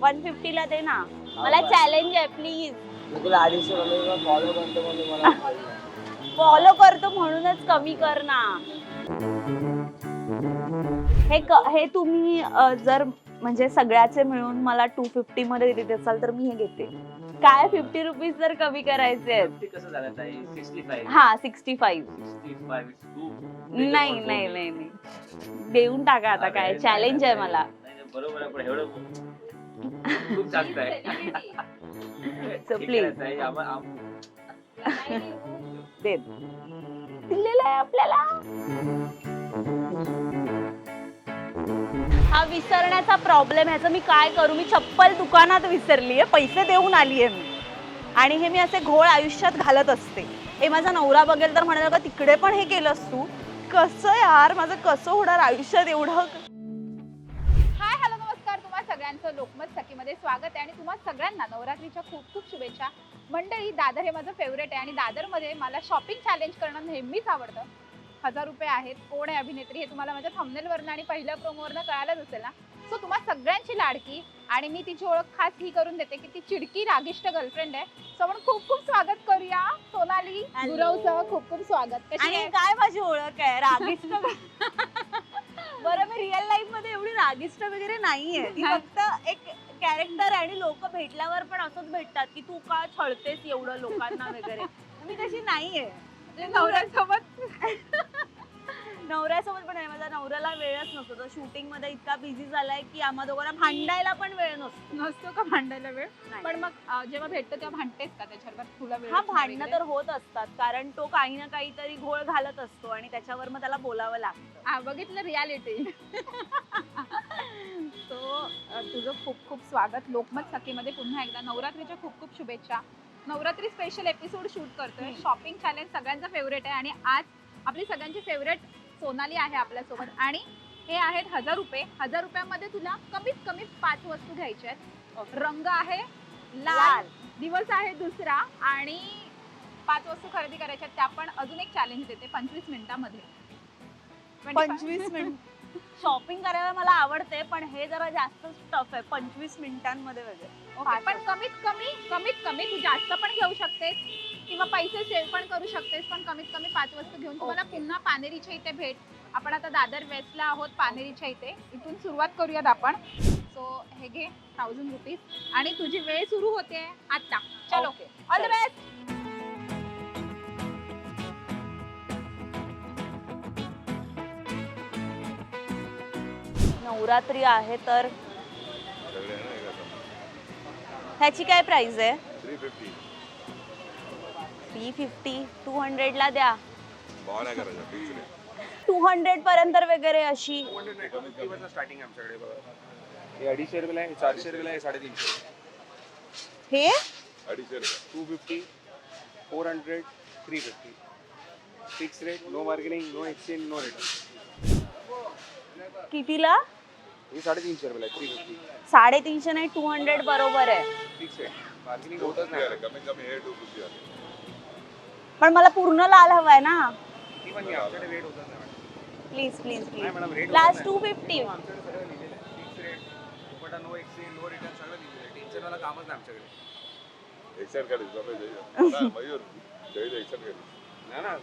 One फिफ्टीला दे ना. मला challenge आहे प्लीज फॉलो करतो. फॉलो म्हणूनच कमी कर ना. हे क- हे तुम्ही अ, जर म्हणजे सगळ्याचे मिळून मला टू फिफ्टी मध्ये देत असाल तर मी हे घेते. काय फिफ्टी रुपीज जर कमी करायचे आहेत? ते कसं झालं ताई सिक्स्टी फाईव्ह हा sixty five sixty five two नाही नाही नाही नाही देऊन टाका आता काय. चॅलेंज आहे मला. बरोबर आहे पण एवढं खूप जास्त आहे. आम- दे. दिलेलं आहे आपल्याला. हा विसरण्याचा प्रॉब्लेम ह्याचं मी काय करू? मी चप्पल दुकानात विसरली आहे. पैसे देऊन आली आहे मी. आणि हे मी असे घोळ आयुष्यात घालत असते. हे माझा नवरा बघेल तर म्हणाल का तिकडे पण हे केलंस तू. कसं यार? माझं कसं होणार? आयुष्यात एवढं सगळ्यांचं लोकमत सखीमध्ये स्वागत आहे आणि तुम्हा सगळ्यांना नवरात्रीच्या खूप खूप शुभेच्छा. मंडळी दादर हे माझं फेवरेट आहे आणि दादरमध्ये मला शॉपिंग चॅलेंज करणं नेहमीच आवडतं. हजार रुपये आहेत कोण आहे अभिनेत्री हे तुम्हाला माझ्या थंबनेलवरनं आणि पहिल्या प्रोमोवरनं कळायलाच असेल ना? सो तुम्हा सगळ्यांची लाडकी आणि मी तिची ओळख खास ही करून देते की ती चिडकी रागिष्ट गर्लफ्रेंड आहे. सो आपण खूप खूप स्वागत करूया. सोनाली. गुरवचं खूप खूप स्वागत. आणि काय माझी ओळख आहे? रागिष्ट बरं मी रिअल लाईफमध्ये एवढी रागिष्ट वगैरे नाहीये. ती फक्त एक कॅरेक्टर आणि लोक भेटल्यावर पण असंच भेटतात की तू का छळतेस एवढं लोकांना वगैरे. मी तशी नाहीये. म्हणजे नवऱ्यासोबत. नवऱ्यासोबत पण आहे माझा नवऱ्याला वेळच नसतो. तो शूटिंगमध्ये इतका बिझी झालाय की आम्हा दोघांना भांडायला पण वेळ नसतो. नसतो का भांडायला वेळ? नाही. पण मग अं, जेव्हा भेटतो तेव्हा भांडतेस का त्याच्यावर? तुला वेळ हा भांडणं? तर होत असतात कारण तो काही ना काहीतरी घोळ घालत असतो आणि त्याच्यावर मग त्याला बोलावं लागतं. हा बघितलं रियालिटी सो तुझं खूप खूप स्वागत. लोकमत सखीमध्ये पुन्हा एकदा नवरात्रीच्या खूप खूप शुभेच्छा. नवरात्री स्पेशल एपिसोड शूट करतोय. हम्म. शॉपिंग चॅलेंज सगळ्यांचा फेवरेट आहे आणि आज आपली सगळ्यांची फेवरेट सोनाली आहे आपल्यासोबत. आणि हे आहेत हजार रुपये. हजार रुपयामध्ये तुला कमीत कमी पाच वस्तू घ्यायच्या आहेत. रंग आहे लाल. दिवस आहे दुसरा आणि पाच वस्तू खरेदी करायच्या त्या पण अजून एक चॅलेंज देते पंचवीस मिनिटामध्ये. 25 पंचवीस मिनिट शॉपिंग करायला मला आवडते पण हे जरा जास्त टफ आहे. पंचवीस मिनिटांमध्ये वगैरे. पण कमीत कमी कमीत कमी तू जास्त पण घेऊ शकतेस. किंवा पैसे सेव्ह पण करू शकतेस पण कमीत कमी पाच वस्तू घेऊन तुम्हाला. पुन्हा पानेरीच्या इथे भेट. आपण आता दादर वेस्टला आहोत पानेरीच्या इथे. इथून सुरुवात करूयात आपण. सो हे घे थाउजंड रुपीज आणि तुझी वेळ सुरू होते आता चलो. Okay. All the. Best Navratri आहे तर ह्याची काय प्राइस आहे? Three fifty three fifty two हंड्रेडला द्या. भाव नाही करायचा फिक्स रेट टू हंड्रेड पर्यंत वगैरे अशी. स्टार्टिंग आमच्याकडे बघा हे अडीचशे रुपयाला आहे चारशे रुपयाला आहे साडेतीनशे हे? अडीचशे रुपये. Two fifty four hundred three fifty. Fix rate no marketing no exchange no return कितीला? हे साडेतीनशे रुपयाला आहे थ्री फिफ्टी. साडेतीनशे नाही टू हंड्रेड बरोबर आहे. फिक्स रेट मार्केटिंग होतच फिफ्टी आले नाही. कमीत कमी हे टू फिफ्टी आले पण मला पूर्ण लाल हवाय ना. पण please please please last two fifty हो, नो सगळं कामच आमच्याकडे. ना,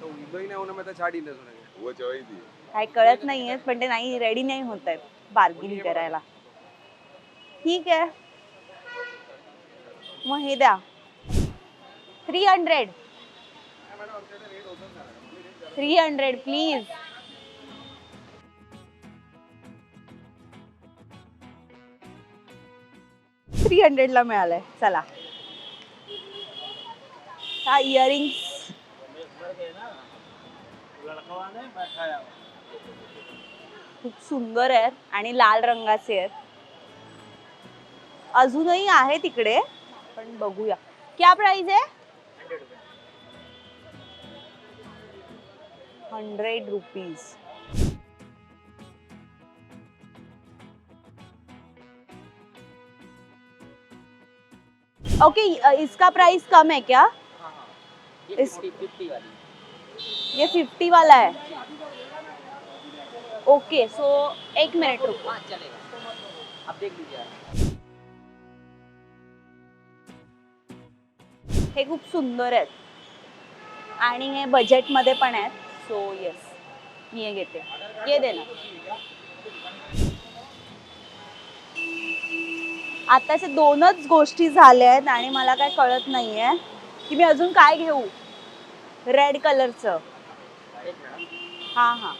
तो नाही काय कळत नाहीये पण ते नाही रेडी नाही होत आहेत. बार्गिनिंग करायला. ठीक आहे. मग हे द्या. Three hundred. Three hundred please three हंड्रेडला मिळालंय. चला. हा इयरिंग्स खूप सुंदर आहेत आणि लाल रंगाचे आहेत. अजूनही आहे तिकडे पण बघूया. क्या प्राइस आहे? हंड्रेड रुपीज ओके इसका प्राइस कम है क्या? इस ये फिफ्टी वाला है। ओके सो एक मिनट रुको। आप देख लीजिए हे खूप सुंदर आहेत. आणि हे बजेटमध्ये पण आहेत. सो येस मी हे घेते. ये दे ना. आताच्या दोनच गोष्टी झाल्या आहेत आणि मला काय कळत नाही आहे की मी अजून काय घेऊ? रेड कलरचं हा हा.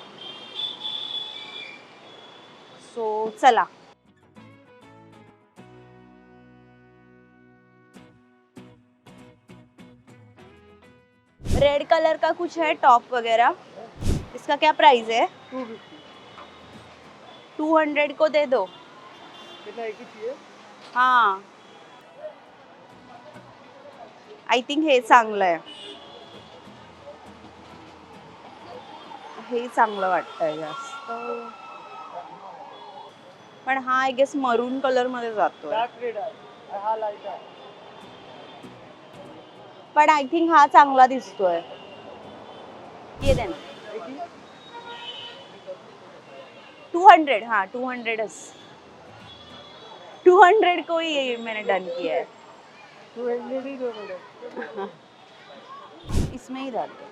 सो चला. रेड कलर का कुछ है टॉप वगैरह। इसका क्या प्राइस है? टू हंड्रेड को दे दो। कितना एक ही हाँ। आय थिंक हे चांगलं आहे। हे चांगलं वाटतंय जास्त। पण हा आय गेस मरून कलरमध्ये आहे. हा लाइट आहे. पण आय थिंक हा चांगला दिसतोय. टू हंड्रेड हाँ टू हंड्रेड टू हंड्रेड को ही मैंने डन किया है. इसमें ही डाल दो.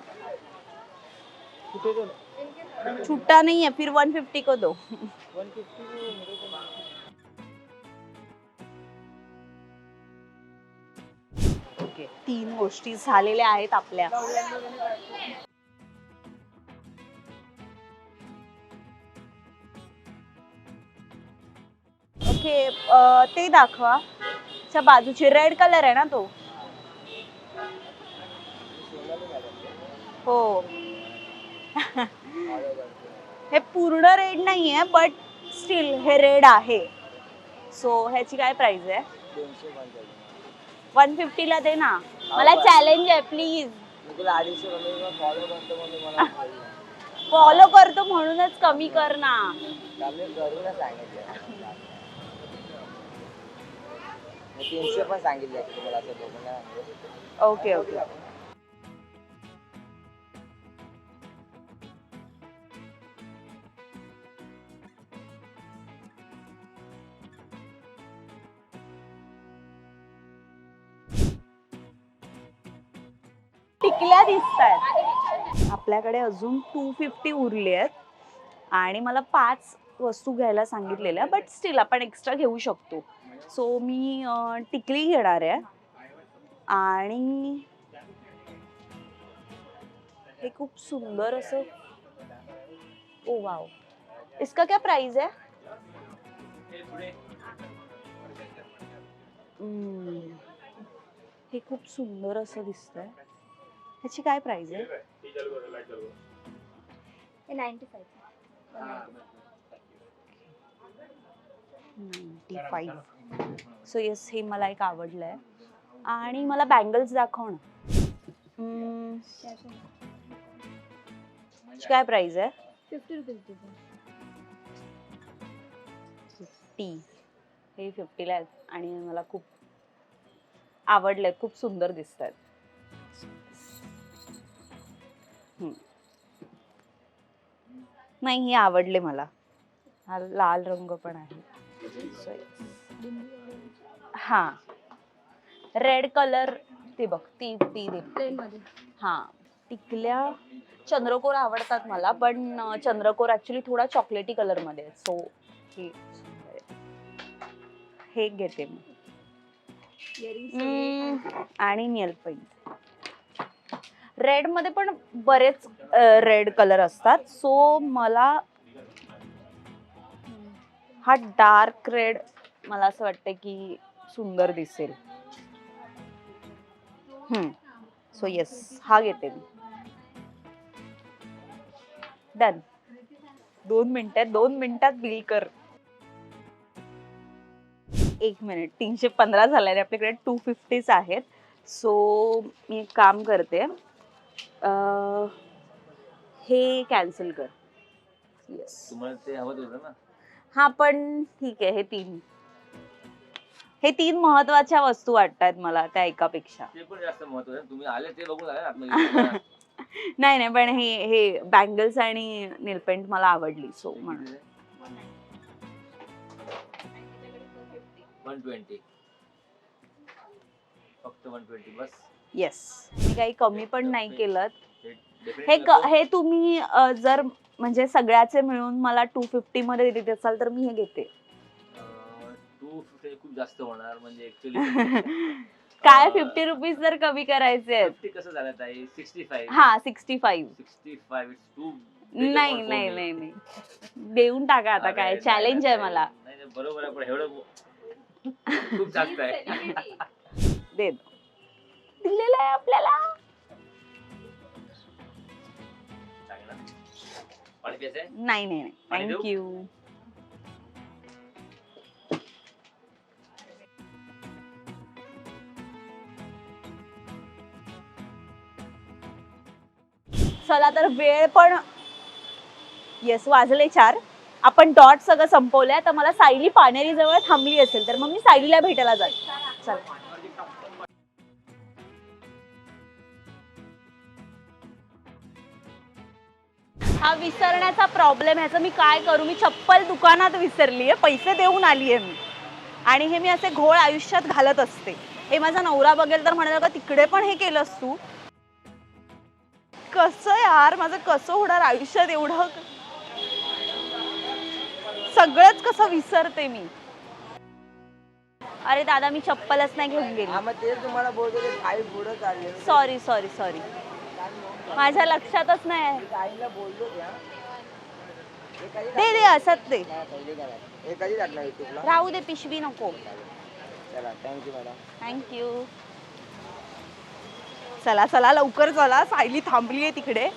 छुट्टा नहीं है, फिर 150 को दो. वन फिफ्टी को ओके तीन गोष्टी झालेल्या आहेत आपल्या. ओके ते दाखवा. च्या बाजूची रेड कलर आहे ना तो? हो. हे पूर्ण रेड नाही आहे बट स्टील हे रेड आहे. सो ह्याची काय प्राइस आहे? वन फिफ्टीला दे ना. मला चॅलेंज आहे प्लीज फॉलो करतो म्हणूनच कमी कर ना. तीनशे पण सांगितले ओके ओके टिकल्या दिसत आहेत आपल्याकडे अजून टू फिफ्टी उरले आहेत. आणि मला पाच वस्तू घ्यायला सांगितलेल्या बट स्टील आपण एक्स्ट्रा घेऊ शकतो. सो मी टिकली घेणार आहे. आणि हे खूप सुंदर असं ओ वाव. इसका क्या प्राइस है हे खूप सुंदर असं दिसतंय. ह्याची काय प्राइस आहे? नाईन्टी फाईव्ह सो येस हे मला एक आवडलंय. आणि मला बँगल्स दाखव ना. काय प्राइस आहे? फिफ्टी रुपीज फिफ्टी हे फिफ्टीला आहेत. आणि मला खूप आवडलेत खूप सुंदर दिसत आहेत नाही हे आवडले मला. हा लाल रंग पण आहे. हा. रेड कलर ते बघ ती ती हा. टिकल्या चंद्रकोर आवडतात मला पण चंद्रकोर ऍक्च्युली थोडा चॉकलेटी कलरमध्ये सो हे घेते मी. आणि नेल पेंट रेडमध्ये पण बरेच रेड कलर असतात. सो मला हा डार्क रेड मला असं वाटतं की सुंदर दिसेल. सो येस हा घेते मी. डन दोन मिनिटात दोन मिनिटात बिल कर. एक मिनिट तीनशे पंधरा झाले आपल्याकडे टू फिफ्टीच आहेत. सो मी काम करते. अं, हे कॅन्सल कर. येस तुम्हाला ते हवं होतं ना? हा पण ठीक आहे हे तीन. हे तीन महत्त्वाच्या वस्तू वाटतात मला त्या एकापेक्षा. ते पण जास्त महत्वाचं आहे. तुम्ही आले ते बघून आले ना आतमध्ये. नाही नाही पण हे हे बँगल्स आणि नेलपेंट मला आवडली सो म्हणून. वन ट्वेंटी फक्त वन ट्वेंटी बस. येस मी काही कमी पण नाही केलं हे हे क-. हे तुम्ही अ, जर म्हणजे सगळ्याचे मिळून मला टू फिफ्टी मध्ये देत असाल तर मी हे घेते. टू फिफ्टी खूप जास्त होणार म्हणजे ऍक्च्युली काय फिफ्टी रुपीज जर कमी करायचे आहेत? फिफ्टी कसं झालं ताई? सिक्स्टी फाईव्ह हा sixty five sixty five it's two नाही नाही नाही नाही. देऊन टाका आता काय चॅलेंज आहे मला. बरोबर आहे पण एवढं खूप जास्त आहे. दे दो. दिलेलं आहे आपल्याला. पाणी नाही नाही नाही. पाणी देऊ? थँक्यू चला तर वेळ पण येस वाजले चार. आपण डॉट सगळं संपवलंय. तर मला सायली पानेरी जवळ थांबली असेल तर मग मी सायलीला भेटायला जाईल. चला. हा विसरण्याचा प्रॉब्लेम ह्याचं मी काय करू? मी चप्पल दुकानात विसरली आहे पैसे देऊन आली आहे मी. आणि हे मी असे घोळ आयुष्यात घालत असते. हे माझा नवरा बघेल तर म्हणाल का तिकडे पण हे केलंस तू. कसं यार? माझं कसं होणार आयुष्यात एवढं? सगळंच कसं विसरते मी. अरे दादा मी चप्पलच नाही घेऊन गेली. मग तेच तुम्हाला बोलतो ते थाळी पुढं चालले सॉरी सॉरी सॉरी माझ्या लक्षातच नाही हे. दे दे असत दे. राहू दे पिशवी नको. चला थँक्यू मॅडम थँक्यू चला चला लवकर चला. सायली थांबली आहे तिकडे.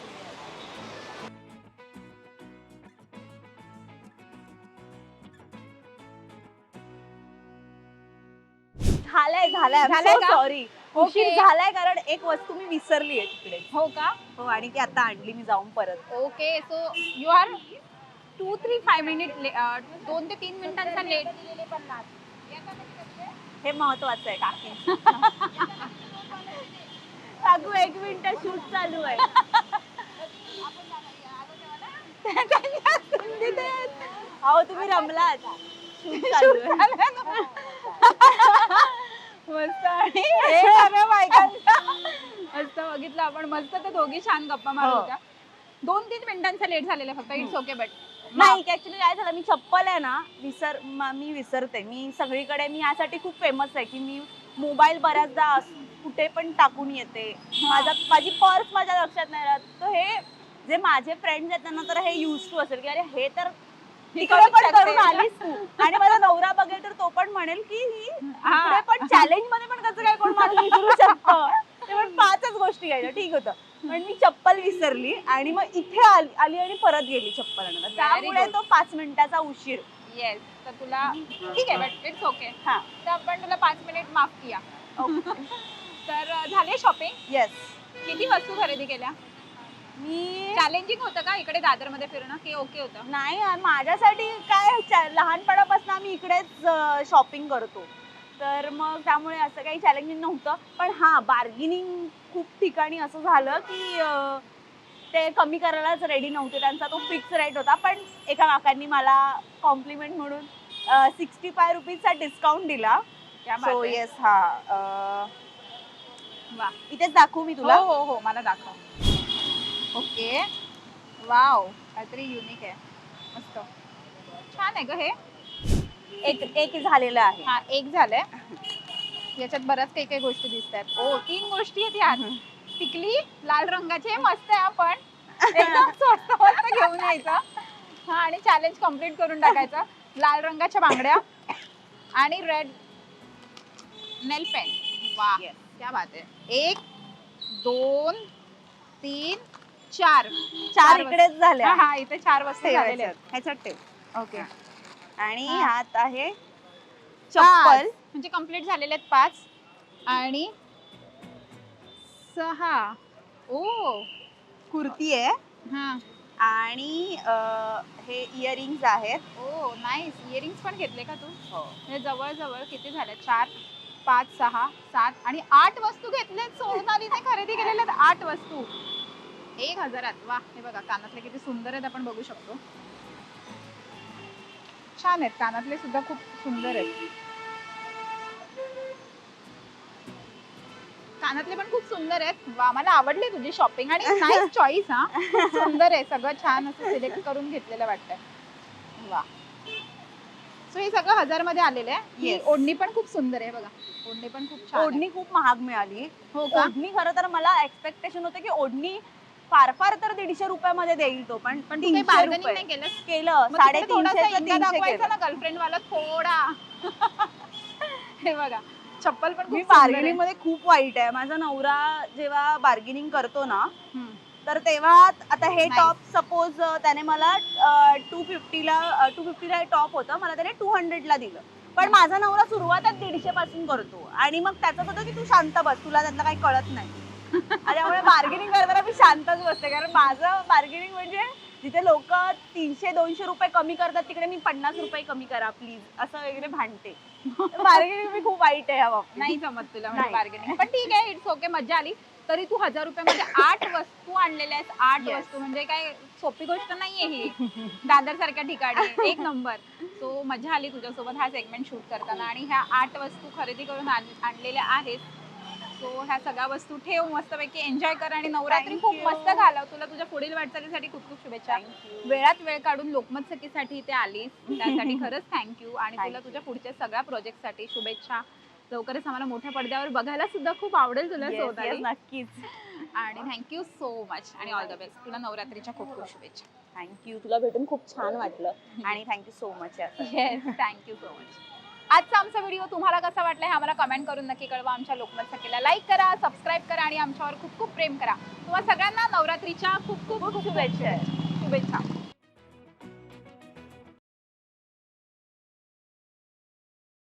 झालंय झालंय. झालंय का? सॉरी उशीर. झालाय कारण एक वस्तू मी विसरली आहे तिकडे. हो का? हो आणि ती आता आणली मी जाऊन परत. Okay so you are two three five minute दोन ते तीन मिनिटांचा लेट हे महत्वाचं आहे काकी. काकू एक मिनिट शूट चालू आहे. अहो तुम्ही रमलात. शूट चालू आहे. मस्त आणि हे बायकांचं. मस्त बघितलं आपण. मस्त ते दोघी छान गप्पा मारत हो. होत्या. दोन तीन मिनिटांचा लेट झालेला फक्त. इट्स ओके बट नाही. ऍक्च्युली काय झालं मी चप्पल आहे ना विसर म- मी विसरते. मी सगळीकडे मी यासाठी खूप फेमस आहे की मी मोबाईल बऱ्याचदा अस- कुठे पण टाकून येते. माझा माझी पर्स माझ्या लक्षात नाही राहत. तर हे जे माझे फ्रेंड्स आहेत त्यांना तर हे युज टू असेल की अरे हे तर तिकडे पण. करून आलीस तू. आणि माझा नवरा बघेल तर तो पण म्हणेल की ही. इकडे पण चॅलेंजमध्ये पण कसं काय कोण मला विसरू शकतं? ते पण पाचच गोष्टी घ्यायच्या. ठीक होतं. पण मी चप्पल विसरली आणि मग इथे आली आली आणि परत गेली चप्पल आणायला त्यामुळे. तो पाच मिनिटाचा उशीर. येस तर तुला ठीक आहे बट इट्स ओके हा. तर आपण तुला पाच मिनिट माफ किया. तर झाले शॉपिंग येस किती वस्तू खरेदी केल्या? मी चॅलेंजिंग होतं का इकडे दादरमध्ये फिरणं? की ओके होतं? नाही यार, माझ्यासाठी काय चा- लहानपणापासून आम्ही इकडेच शॉपिंग करतो. तर मग त्यामुळे असं काही चॅलेंजिंग नव्हतं. पण हा बार्गेनिंग खूप ठिकाणी असं झालं की अं, ते कमी करायलाच रेडी नव्हते. त्यांचा तो फिक्स रेट होता. पण एका काकांनी मला कॉम्प्लिमेंट म्हणून सिक्स्टी फाय रुपीजचा डिस्काउंट दिला. बात सो आहे. येस हा अं, वा. इथेच दाखवू मी तुला. हो हो हो मला दाखव. ओके. वाव काहीतरी युनिक आहे. मस्त. छान आहे ग हे. एक एक झालेलं आहे. हा एक झालंय. याच्यात बऱ्याच काही काही गोष्टी दिसत आहेत ओ तीन गोष्टी आहेत यात टिकली लाल रंगाची मस्त आहे आपण एकदम स्वस्त मस्त घेऊन यायचं. हा आणि चॅलेंज कंप्लीट करून टाकायचं. लाल रंगाच्या बांगड्या आणि रेड नेल पेन वा Yes. क्या बात आहे. एक दोन तीन चार. चार. इकडेच झाल्या. हा हा इथे चार वस्तू झालेल्या ठेवायच्यात. आहेत. ह्याच्यात ठेव. ओके. आणि हा. आहे. चप्पल. म्हणजे कंप्लीट झालेले आहेत पाच. आणि सहा. ओ. कुर्ती आहे. हा. आणि अं, हे इयरिंग्स आहेत. ओ नाईस इयरिंग्स पण घेतले का तू? हो. हे जवळ जवळ किती झाले? चार पाच सहा सात आणि आठ वस्तू घेतल्यात सोनालीने खरेदी केलेल्या आहेत आठ वस्तू. एक हजारात. वा हे बघा कानातले किती सुंदर आहेत आपण बघू शकतो. छान आहेत कानातले सुद्धा खूप सुंदर आहेत. कानातले पण खूप सुंदर आहेत. वा मला आवडले तुझी शॉपिंग आणि नाईस चॉईस हा. सुंदर आहे सगळं छान असं सिलेक्ट करून घेतलेलं वाटतंय. वा सो हे सगळं हजारमध्ये आलेलं आहे. ओढणी पण खूप सुंदर आहे बघा. ओढणी पण खूप छान ओढणी खूप महाग मिळाली. हो का? ओढणी खरं तर मला एक्सपेक्टेशन होतं की ओढणी फार फार तर दीडशे रुपयामध्ये देईल तो पण पण तू काही 300 बार्गेनिंग रुपये. नाही केलं केलं साडेतीनशे दाखवायचं केलं. ना गर्लफ्रेंड वाला थोडा हे बघा चप्पल पण मी खूप सुंदर आहे. बार्गेनिंगमध्ये खूप वाईट आहे माझा नवरा जेव्हा बार्गेनिंग करतो ना हम्म. तर तेव्हा आता हे Nice. टॉप सपोज त्याने मला टू फिफ्टीला टू फिफ्टीला टॉप होतं मला त्याने टू हंड्रेडला दिलं पण माझा नवरा सुरुवातच दीडशे पासून करतो आणि मग त्याचं होतं की तू शांत बस तुला त्यातलं काही कळत नाही आणि त्यामुळे बार्गेनिंग करताना मी शांतच बसते. कारण माझं बार्गेनिंग म्हणजे जिथे लोक तीनशे दोनशे रुपये कमी करतात तिकडे मी पन्नास रुपये कमी करा प्लीज असं वगैरे भांडते. बार्गेनिंग मी खूप वाईट आहे बाबतीत. नाही जमत तुला म्हणजे नाही. बार्गेनिंग पण ठीक आहे इट्स ओके मजा आली. तरी तू हजार रुपयामध्ये आठ वस्तू आणलेल्या आहेत. आठ Yes. वस्तू. म्हणजे काय सोपी गोष्ट नाहीये ही. दादर सारख्या ठिकाणी. एक नंबर सो मजा आली तुझ्यासोबत हा सेगमेंट शूट करताना. आणि ह्या आठ वस्तू खरेदी करून आण- आणलेल्या आहेत. सो ह्या सगळ्या वस्तू ठेव मस्तपैकी एन्जॉय कर आणि नवरात्री खूप. मस्त घालव. तुला तुझ्या पुढील वाटचालीसाठी खूप खूप शुभेच्छा. वेळात वेळ काढून लोकमत सखीसाठी इथे आलीस. त्यासाठी खरंच थँक्यू आणि तुला. तुझ्या पुढच्या सगळ्या प्रोजेक्टसाठी शुभेच्छा. लवकरच आम्हाला मोठ्या पडद्यावर बघायला सुद्धा खूप आवडेल तुला नक्कीच. आणि थँक्यू सो मच आणि ऑल द बेस्ट तुला नवरात्रीच्या खूप खूप शुभेच्छा. थँक्यू तुला भेटून खूप छान वाटलं. आणि thank you so much yes thank you so much आजचा आमचा व्हिडिओ तुम्हाला कसा वाटला हे आम्हाला कमेंट करून नक्की कळवा. आमच्या लोकमत सखीला लाईक करा सबस्क्राईब करा आणि आमच्यावर खूप खूप प्रेम करा. तुम्हाला सगळ्यांना नवरात्रीच्या खूप खूप खूप शुभेच्छा. शुभेच्छा.